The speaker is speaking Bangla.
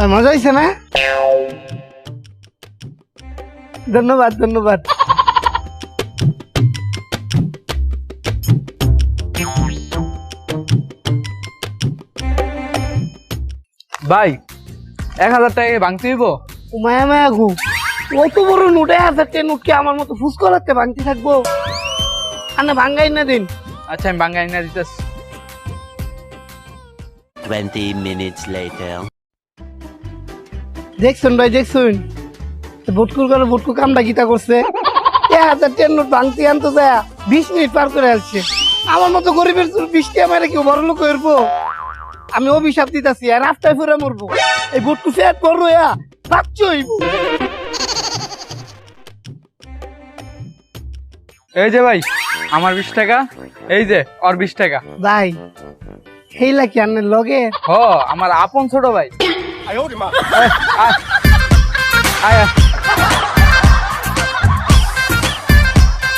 আর মজা হয়েছে না? ধন্যবাদ ধন্যবাদ। ভাই এক হাজার টাকা ভাঙতে দিব মায়া মায়া ঘু অত বড় নোটে আছে তে নোটকে আমার মতো ফুস করাতে ভাঙতে থাকব? আনে ভাঙ্গাই না দিন। আচ্ছা আমি ভাঙ্গাই না দিতেছি। 20 minutes later. দেখছুন ভাই দেখছুন? ভুটকুর করে ভুটকু কামটা গীতা করছে? এক হাজার টেন নোট ভাঙতে আনতে যায় বিশ মিনিট পার করে আসছে। আমার মতো গরিবের বৃষ্টি আমার কেউ বড় লোক হইবো আমি অভিশাপ দিতেছি আর রাস্তায় ফুরে মরবো। এই ফেট করব ইয়া এই যে ভাই আমার বিশ টাকা এই যে ওর বিশ টাকা। ভাই আনের লগে? হ আমার আপন ছোট ভাই। 哎呦我的妈！哎哎哎呀。